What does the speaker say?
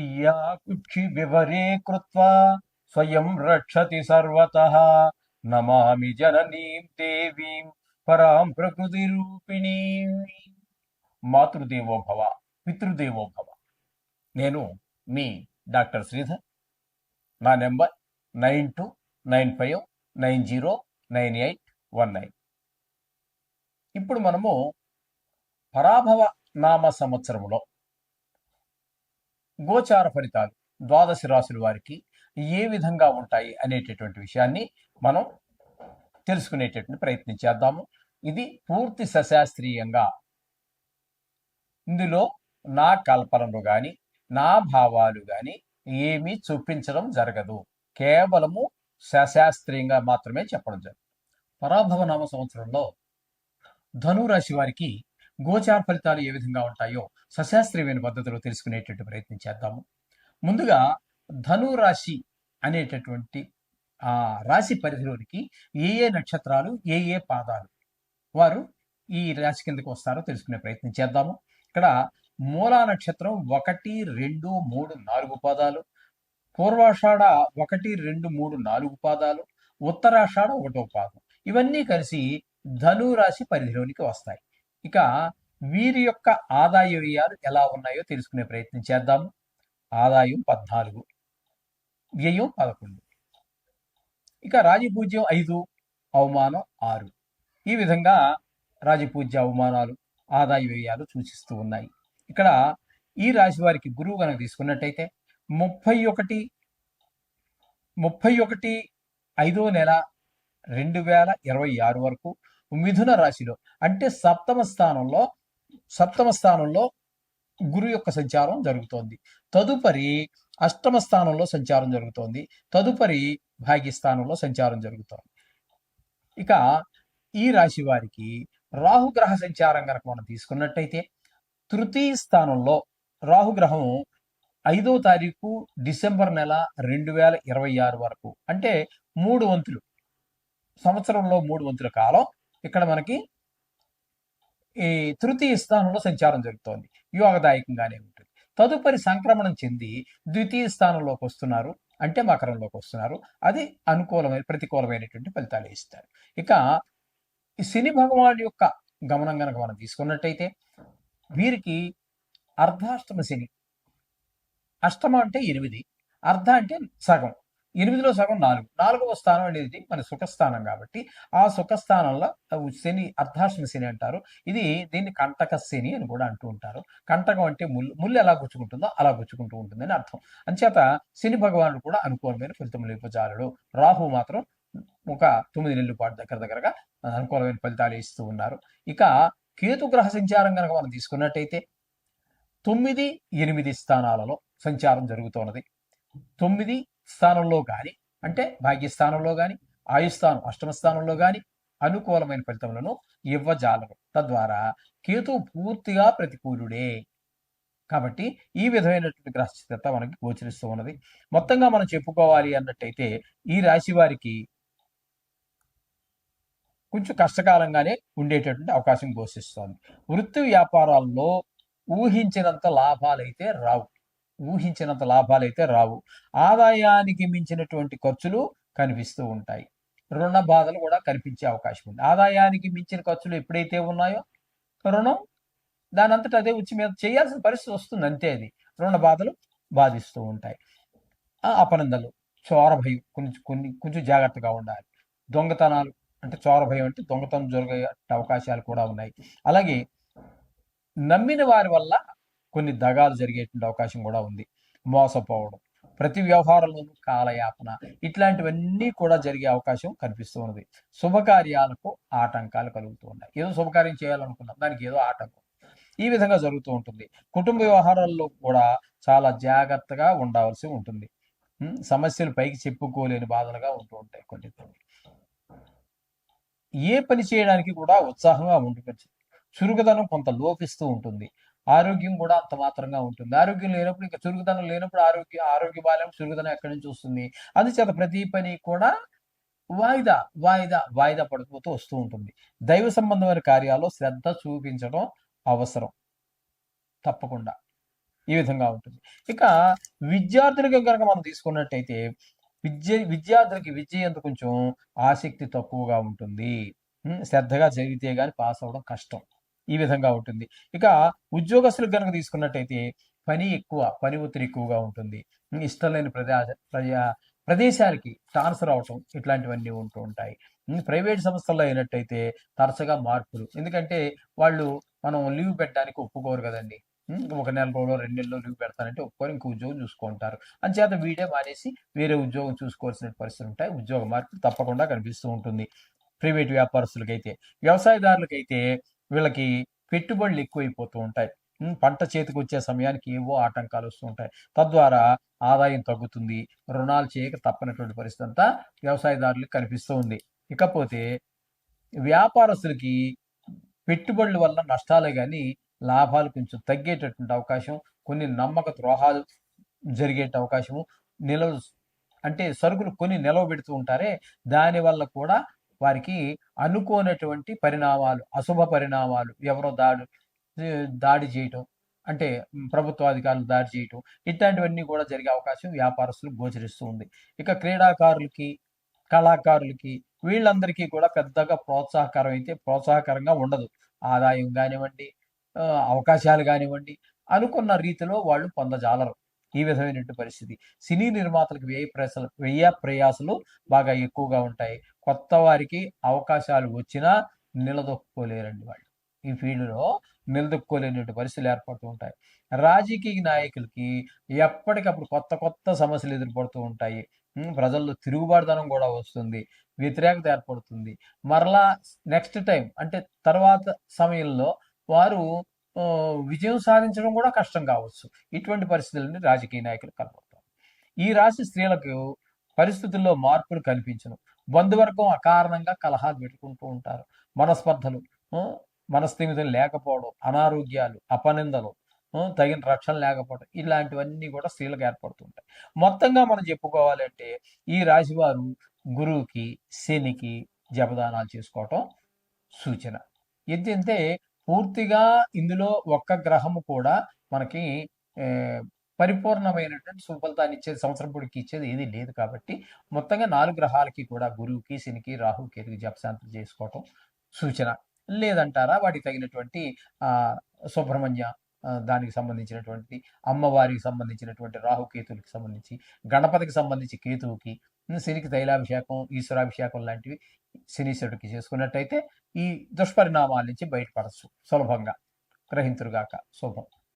Yeah కుక్షి వివరే కృత్వా స్వయం రక్షతి సర్వత. నమామి జననీం దేవీం పరాం ప్రకృతి రూపిణీ మాతృదేవో భవ పితృదేవో భవ. నేను మీ డాక్టర్ శ్రీధర్. నా number nine two nine five nine zero nine eight one nine. ఇప్పుడు మనము పరాభవ నామ సంవత్సరంలో గోచార ఫలితాలు ద్వాదశ రాశుల వారికి ఏ విధంగా ఉంటాయి అనేటటువంటి విషయాన్ని మనం తెలుసుకునేటటువంటి ప్రయత్నం చేద్దాము. ఇది పూర్తి సశాస్త్రీయంగా ఇందులో నా కల్పనలు కానీ నా భావాలు కానీ ఏమీ చూపించడం జరగదు. కేవలము సశాస్త్రీయంగా మాత్రమే చెప్పడం జరుగుతుంది. పరాభవ నామ సంవత్సరంలో ధనురాశి వారికి గోచార ఫలితాలు ఏ విధంగా ఉంటాయో సశాస్త్రీయమైన పద్ధతిలో తెలుసుకునేటట్టు ప్రయత్నం చేద్దాము. ముందుగా ధనురాశి అనేటటువంటి ఆ రాశి పరిధిలోనికి ఏ ఏ నక్షత్రాలు ఏ ఏ పాదాలు వారు ఈ రాశి కిందకు వస్తారో తెలుసుకునే ప్రయత్నం చేద్దాము. ఇక్కడ మూలా నక్షత్రం ఒకటి రెండు మూడు నాలుగు పాదాలు. పూర్వాషాఢ ఒకటి రెండు మూడు నాలుగు పాదాలు. ఉత్తరాషాఢ ఒకటో పాదం. ఇవన్నీ కలిసి ధను రాశి పరిధిలోనికి వస్తాయి. ఇక వీరి యొక్క ఆదాయ వ్యయాలు ఎలా ఉన్నాయో తెలుసుకునే ప్రయత్నం చేద్దాము ఆదాయం పద్నాలుగు వ్యయం పదకొండు. ఇక రాజపూజ్యం ఐదు అవమానం ఆరు. ఈ విధంగా రాజపూజ్య అవమానాలు ఆదాయ వ్యయాలు సూచిస్తూ ఉన్నాయి. ఇక్కడ ఈ రాశి వారికి గురువు కనుక తీసుకున్నట్టయితే ముప్పై ఒకటి ముప్పై ఒకటి ఐదో నెల రెండు వేల ఇరవై ఆరు వరకు మిథున రాశిలో అంటే సప్తమ స్థానంలో సప్తమ స్థానంలో గురు యొక్క సంచారం జరుగుతోంది. తదుపరి అష్టమ స్థానంలో సంచారం జరుగుతోంది. తదుపరి భాగ్యస్థానంలో సంచారం జరుగుతోంది. ఇక ఈ రాశి వారికి రాహుగ్రహ సంచారం కనుక మనం తీసుకున్నట్టయితే తృతీయ స్థానంలో రాహుగ్రహం ఐదో తారీఖు డిసెంబర్ నెల రెండు వేల ఇరవై ఆరు వరకు. అంటే మూడు వంతులు. సంవత్సరంలో మూడు వంతుల కాలం. ఇక్కడ మనకి ఈ తృతీయ స్థానంలో సంచారం జరుగుతోంది. యోగదాయకంగానే ఉంటుంది. తదుపరి సంక్రమణం చెంది ద్వితీయ స్థానంలోకి వస్తున్నారు. అంటే మకరంలోకి వస్తున్నారు. అది అనుకూలమైన ప్రతికూలమైనటువంటి ఫలితాలు ఇస్తారు. ఇక ఈ శని భగవానుడి యొక్క గమనం కనుక మనం తీసుకున్నట్టయితే వీరికి అర్ధాష్టమ శని. అష్టమ అంటే ఎనిమిది. అర్ధ అంటే సగం. ఎనిమిదిలో సగం నాలుగు. నాలుగవ స్థానం అనేది మన సుఖస్థానం కాబట్టి ఆ సుఖస్థానంలో శని అర్ధాశ్మ శని అంటారు. ఇది దీన్ని కంటక శని అని కూడా అంటూ ఉంటారు. కంటకం అంటే ముళ్ళు ముళ్ళు ఎలా గుచ్చుకుంటుందో అలా గుచ్చుకుంటూ ఉంటుందని అర్థం. అంచేత శని భగవానుడు కూడా అనుకూలమైన ఫలితములు ఇవ్వజాలడు రాహు మాత్రం ఒక తొమ్మిది నెలల పాటు దగ్గర దగ్గరగా అనుకూలమైన ఫలితాలు ఇస్తూ ఉన్నారు. ఇక కేతు గ్రహ సంచారం కనుక మనం తీసుకున్నట్టయితే తొమ్మిది ఎనిమిది స్థానాలలో సంచారం జరుగుతున్నది. తొమ్మిది స్థానంలో కానీ అంటే భాగ్యస్థానంలో కానీ ఆయుస్థానం అష్టమ స్థానంలో కానీ అనుకూలమైన ఫలితములను ఇవ్వజాలరు. తద్వారా కేతు పూర్తిగా ప్రతికూలుడే. కాబట్టి ఈ విధమైనటువంటి గ్రహస్థిత మనకి గోచరిస్తూ ఉన్నది. మొత్తంగా మనం చెప్పుకోవాలి అన్నట్టయితే ఈ రాశి వారికి కొంచెం కష్టకాలంగానే ఉండేటటువంటి అవకాశం ఘోషిస్తోంది వృత్తి వ్యాపారాల్లో ఊహించినంత లాభాలైతే రావు. ఊహించినంత లాభాలైతే రావు. ఆదాయానికి మించినటువంటి ఖర్చులు కనిపిస్తూ ఉంటాయి. రుణ బాధలు కూడా కనిపించే అవకాశం ఉంది. ఆదాయానికి మించిన ఖర్చులు ఎప్పుడైతే ఉన్నాయో రుణం దాని అంతటా అదే వచ్చి మీద చేయాల్సిన పరిస్థితి వస్తుంది. అంతే అది. రుణ బాధలు బాధిస్తూ ఉంటాయి. ఆ అపనందలు చోర భయం కొంచెం కొన్ని కొంచెం జాగ్రత్తగా ఉండాలి. దొంగతనాలు అంటే చోర భయం అంటే దొంగతనం జరిగే అవకాశాలు కూడా ఉన్నాయి. అలాగే నమ్మిన వారి వల్ల కొన్ని దగాలు జరిగేటువంటి అవకాశం కూడా ఉంది. మోసపోవడం ప్రతి వ్యవహారంలోనూ కాలయాపన ఇట్లాంటివన్నీ కూడా జరిగే అవకాశం కనిపిస్తూ ఉన్నది. శుభకార్యాలకు ఆటంకాలు కలుగుతూ ఉన్నాయి. ఏదో శుభకార్యం చేయాలనుకున్నాం దానికి ఏదో ఆటంకం ఈ విధంగా జరుగుతూ ఉంటుంది. కుటుంబ వ్యవహారాల్లో కూడా చాలా జాగ్రత్తగా ఉండవలసి ఉంటుంది. సమస్యలు పైకి చెప్పుకోలేని బాధలుగా ఉంటూ ఉంటాయి కొన్ని ఏ పని చేయడానికి కూడా ఉత్సాహంగా ఉంటుంది చురుకుదనం కొంత లోపిస్తూ ఉంటుంది. ఆరోగ్యం కూడా అంత మాత్రంగా ఉంటుంది. ఆరోగ్యం లేనప్పుడు ఇంకా చురుకుదనం లేనప్పుడు ఆరోగ్య ఆరోగ్య బాల్యం చురుకుదనం ఎక్కడి నుంచి వస్తుంది? అందుచేత ప్రతి పని కూడా వాయిదా వాయిదా వాయిదా పడిపోతూ వస్తూ ఉంటుంది. దైవ సంబంధమైన కార్యాల్లో శ్రద్ధ చూపించడం అవసరం. తప్పకుండా. ఈ విధంగా ఉంటుంది. ఇక విద్యార్థులకి కనుక మనం తీసుకున్నట్టయితే విద్య విద్యార్థులకి విద్య ఎంత కొంచెం ఆసక్తి తక్కువగా ఉంటుంది? శ్రద్ధగా జరిగితే గాని పాస్ అవ్వడం కష్టం. ఈ విధంగా ఉంటుంది. ఇక ఉద్యోగస్తులకు కనుక తీసుకున్నట్టయితే పని ఎక్కువ పని ఒత్తిడి ఎక్కువగా ఉంటుంది. ఇష్టం లేని ప్రదేశ ప్రజా ప్రదేశాలకి ట్రాన్స్ఫర్ అవటం ఇట్లాంటివన్నీ ఉంటూ ఉంటాయి. ప్రైవేట్ సంస్థల్లో అయినట్టయితే తరచుగా మార్పులు. ఎందుకంటే వాళ్ళు మనం లీవ్ పెట్టడానికి ఒప్పుకోరు కదండి. ఒక నెల రోజులు రెండు నెలలు లీవ్ పెడతానంటే ఒప్పుకొని ఇంకో ఉద్యోగం చూసుకుంటారు. అంచేత వీడే మానేసి వేరే ఉద్యోగం చూసుకోవాల్సిన పరిస్థితులు ఉంటాయి. ఉద్యోగ మార్పు తప్పకుండా కనిపిస్తూ ఉంటుంది. ప్రైవేట్ వ్యాపారస్తులకైతే వ్యవసాయదారులకైతే వీళ్ళకి పెట్టుబడులు ఎక్కువైపోతూ ఉంటాయి. పంట చేతికి వచ్చే సమయానికి ఏవో ఆటంకాలు వస్తూ ఉంటాయి. తద్వారా ఆదాయం తగ్గుతుంది రుణాలు చేయక తప్పనటువంటి పరిస్థితి అంతా వ్యవసాయదారులకు కనిపిస్తూ ఉంది. ఇకపోతే వ్యాపారస్తులకి పెట్టుబడుల వల్ల నష్టాలే కానీ లాభాలు కొంచెం తగ్గేటటువంటి అవకాశం కొన్ని నమ్మక ద్రోహాలు జరిగే అవకాశము నిలవ అంటే సరుకులు కొన్ని నిలవ పెడుతూ ఉంటారే దానివల్ల కూడా వారికి అనుకోనటువంటి పరిణామాలు అశుభ పరిణామాలు ఎవరో దాడి దాడి చేయటం అంటే ప్రభుత్వాధికారులు దాడి చేయటం ఇట్లాంటివన్నీ కూడా జరిగే అవకాశం వ్యాపారస్తులకు గోచరిస్తూ ఉంది. ఇక క్రీడాకారులకి కళాకారులకి వీళ్ళందరికీ కూడా పెద్దగా ప్రోత్సాహకరం అయితే ప్రోత్సాహకరంగా ఉండదు. ఆదాయం కానివ్వండి అవకాశాలు కానివ్వండి అనుకున్న రీతిలో వాళ్ళు పొందజాలరు. ఈ విధమైనటువంటి పరిస్థితి. సినీ నిర్మాతలకు వ్యయ ప్రయాసలు వ్యయ ప్రయాసలు బాగా ఎక్కువగా ఉంటాయి. కొత్త వారికి అవకాశాలు వచ్చినా నిలదొక్కుకోలేరండి వాళ్ళు. ఈ ఫీల్డ్లో నిలదొక్కుకోలేనటువంటి పరిస్థితులు ఏర్పడుతూ ఉంటాయి. రాజకీయ నాయకులకి ఎప్పటికప్పుడు కొత్త కొత్త సమస్యలు ఎదురుపడుతూ ఉంటాయి. ప్రజల్లో తిరుగుబాటుదనం కూడా వస్తుంది. వ్యతిరేకత ఏర్పడుతుంది. మరలా నెక్స్ట్ టైం అంటే తర్వాత సమయంలో వారు విజయం సాధించడం కూడా కష్టం కావచ్చు. ఇటువంటి పరిస్థితులని రాజకీయ నాయకులు కనబడతారు. ఈ రాశి స్త్రీలకు పరిస్థితుల్లో మార్పులు కనిపించను. బంధువర్గం అకారణంగా కలహాలు పెట్టుకుంటూ ఉంటారు. మనస్పర్ధలు మనస్థిమితం లేకపోవడం అనారోగ్యాలు అపనిందలు తగిన రక్షణ లేకపోవడం ఇలాంటివన్నీ కూడా స్త్రీలకు ఏర్పడుతుంటాయి. మొత్తంగా మనం చెప్పుకోవాలంటే ఈ రాశివారు గురువుకి శనికి జపదానాలు చేసుకోవటం సూచన. ఎందుకంటే పూర్తిగా ఇందులో ఒక్క గ్రహము కూడా మనకి పరిపూర్ణమైనటువంటి సుఫలితాన్ని ఇచ్చేది సంవత్సరం పొడికి ఇచ్చేది ఏది లేదు కాబట్టి మొత్తంగా నాలుగు గ్రహాలకి కూడా గురువుకి శనికి రాహు కేతుకి జపశాంతులు చేసుకోవటం సూచన. లేదంటారా? వాటికి తగినటువంటి ఆ సుబ్రహ్మణ్య దానికి సంబంధించినటువంటి అమ్మవారికి సంబంధించినటువంటి రాహుకేతువులకి సంబంధించి గణపతికి సంబంధించి కేతువుకి శనికి తైలాభిషేకం ఈశ్వరాభిషేకం లాంటివి శనీశ్వరుడికి చేసుకున్నట్టయితే ఈ దుష్పరిణామాల నుంచి బయటపడచ్చు సులభంగా. గ్రహింతురుగాక. శుభం.